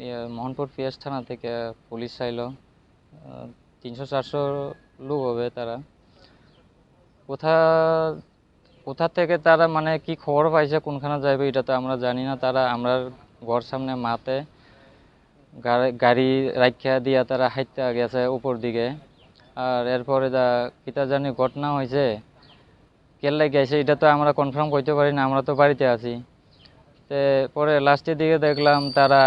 ইয়ে, মোহনপুর পিএস থানা থেকে পুলিশ আইলো। তিনশো চারশো লোক হবে তারা। কোথা কোথা থেকে তারা মানে কি খবর পাইছে কোনখানে যাইবে এটা তো আমরা জানি না। তারা আমরা ঘর সামনে মাতে গাড়ি- রাখিয়া দিয়া তারা হাইতে গেছে উপর দিকে। আর এরপরে যা কিতা জানি ঘটনা হয়েছে কেল্লাই গেছে এটা তো আমরা কনফার্ম করতে পারি না আমরা তো বাড়িতে আছি। পরে লাস্টের দিকে দেখলাম তারা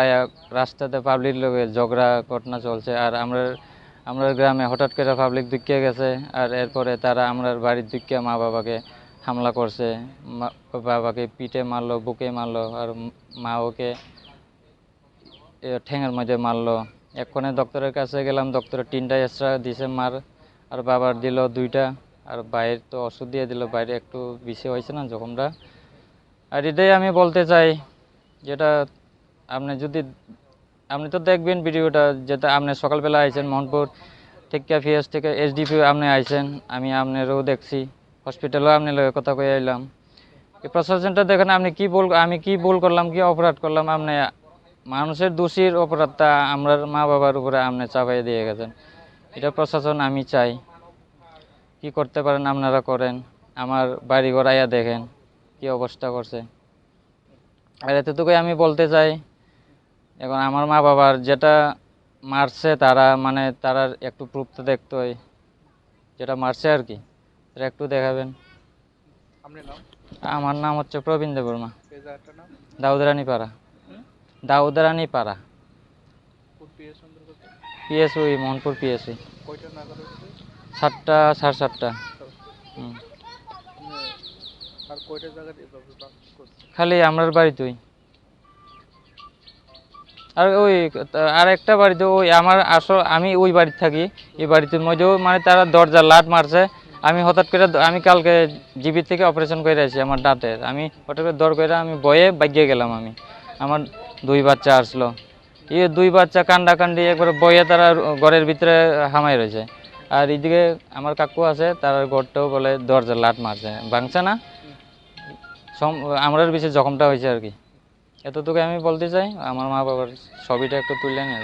রাস্তাতে পাবলিক লোকে ঝগড়া, ঘটনা চলছে। আর আমরা আমরা গ্রামে হঠাৎ করে পাবলিক দুঃখে গেছে। আর এরপরে তারা আমরা বাড়ির দুঃখে মা বাবাকে হামলা করছে। বাবাকে পিঠে মারলো, বুকে মারলো, আর মা ওকে ঠ্যাঙের মধ্যে মারলো। এক্ষণে ডক্টরের কাছে গেলাম ডক্টরের তিনটা এক্সট্রা দিছে মার। আর বাবার দিল দুইটা। আর বাইরের তো ওষুধ দিয়ে দিল বাইরে একটু বেশি হয়েছে না জখমটা। আর এটাই আমি বলতে চাই, যেটা আপনি যদি, আপনি তো দেখবেন ভিডিওটা, যেটা আপনি সকালবেলা আইছেন মোহনপুর থেকে ফিএস থেকে এসডিপি আপনি আইছেন, আমি আপনারও দেখছি, হসপিটালও আপনি কথা কয়ে আইলাম। এই প্রশাসনটা দেখেন, আপনি কি বল, আমি কি ভুল করলাম, কি অপরাধ করলাম, আপনি মানুষের দোষীর অপরাধটা আমরা মা বাবার উপরে আপনি চাপাই দিয়ে গেছেন। এটা প্রশাসন আমি চাই। কি করতে পারেন, আপনারা করেন। আমার বাড়ি ঘর আইয়া দেখেন। কি অবস্থা করছে? আর এতটুকুই আমি বলতে চাই এখন আমার মা বাবার যেটা মারছে তারা মানে তারা একটু প্রুফটা দেখতে হয় যেটা মারছে আর কি সেটা একটু দেখাবেন। আমার নাম হচ্ছে প্রবীণ দেবর্মা দাউদরানি পাড়া দাউদরানি পাড়া ফুড পিএস অন্তর্গত পিএসউই মোহনপুর পিএসউই হচ্ছে সাতটা। সাড়ে সাতটা। হুম। আর কয়টা জায়গায় এভাবে বাস করছে? খালি আমরার বাড়িতেই আর ওই, আর একটা বাড়িতে ওই আমার আসল, আমি ওই বাড়িতে থাকি, এই বাড়িতে মধ্যেও মানে তারা দরজা লাট মারছে। আমি হঠাৎ করে আমি কালকে জিবি থেকে অপারেশন করে আসি আমার দাঁতের। আমি হঠাৎ করে দর করে আমি বয়ে বাগিয়ে গেলাম আমি। আমার দুই বাচ্চা আসলো। এই দুই বাচ্চা কান্ডা কান্ডি একবারে বয়ে তারা ঘরের ভিতরে হামাই রয়েছে। আর এদিকে আমার কাকু আছে, তার ঘরটাও বলে দরজা লাট মারছে। ভাঙছে না? সম আমরার বেশি জখমটা হয়েছে আর কি। এতটুকু আমি বলতে চাই, আমার মা বাবার ছবিটা একটু তুলে নিয়ে